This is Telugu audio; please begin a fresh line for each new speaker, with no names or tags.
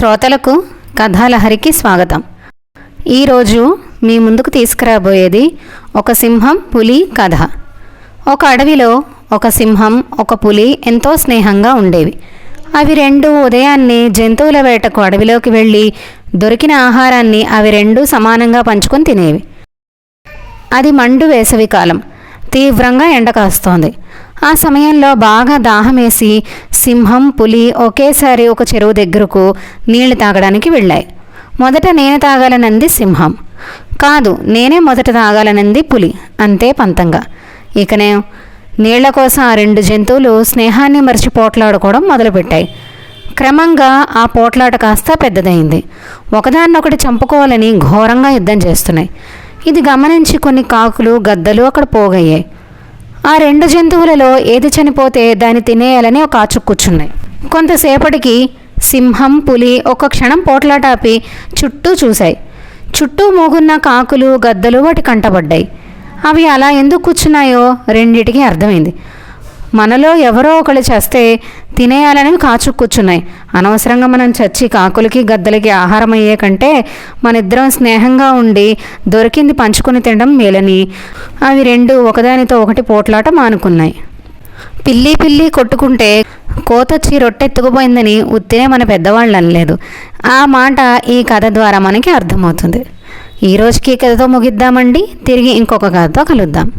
శ్రోతలకు కథాలహరికి స్వాగతం. ఈరోజు మీ ముందుకు తీసుకురాబోయేది ఒక సింహం పులి కథ. ఒక అడవిలో ఒక సింహం ఒక పులి ఎంతో స్నేహంగా ఉండేవి. అవి రెండు ఉదయాన్నే జంతువుల వేటకు అడవిలోకి వెళ్ళి దొరికిన ఆహారాన్ని అవి రెండు సమానంగా పంచుకొని తినేవి. అది మండు వేసవి కాలం తీవ్రంగా ఎండ కాస్తోంది. ఆ సమయంలో బాగా దాహమేసి సింహం పులి ఒకేసారి ఒక చెరువు దగ్గరకు నీళ్ళు తాగడానికి వెళ్ళాయి. మొదట నేను తాగాలనంది సింహం. కాదు నేనే మొదట తాగాలనంది పులి అంతే పంతంగా. ఇకనే నీళ్ళ కోసం ఆ రెండు జంతువులు స్నేహాన్ని మరిచి పోట్లాడుకోవడం మొదలుపెట్టాయి. క్రమంగా ఆ పోట్లాట కాస్త పెద్దదైంది. ఒకదాన్నొకటి చంపుకోవాలని ఘోరంగా యుద్ధం చేస్తున్నాయి. ఇది గమనించి కొన్ని కాకులు గద్దలు అక్కడ పోగయ్యాయి. ఆ రెండు జంతువులలో ఏది చనిపోతే దాన్ని తినేయాలని ఒక ఆచు కూర్చున్నాయి. కొంతసేపటికి సింహం పులి ఒక క్షణం పోట్లాటాపి చుట్టూ చూశాయి. చుట్టూ మూగున్న కాకులు గద్దలు వాటి కంటపడ్డాయి. అవి అలా ఎందుకు కూర్చున్నాయో రెండిటికి అర్థమైంది. మనలో ఎవరో ఒకళ్ళు చేస్తే తినేయాలని కాచు కూర్చున్నాయి. అనవసరంగా మనం చచ్చి కాకులకి గద్దలకి ఆహారం అయ్యే కంటే మన ఇద్దరం స్నేహంగా ఉండి దొరికింది పంచుకొని తినడం మేలని. అవి రెండు ఒకదానితో ఒకటి పోట్లాట మానుకున్నాయి. పిల్లి పిల్లి కొట్టుకుంటే కోతొచ్చి రొట్టెత్తుకుపోయిందని ఉత్తినే మన పెద్దవాళ్ళు అనలేదు. ఆ మాట ఈ కథ ద్వారా మనకి అర్థమవుతుంది. ఈ రోజుకి కథతో ముగిద్దామండి. తిరిగి ఇంకొక కథతో కలుద్దాం.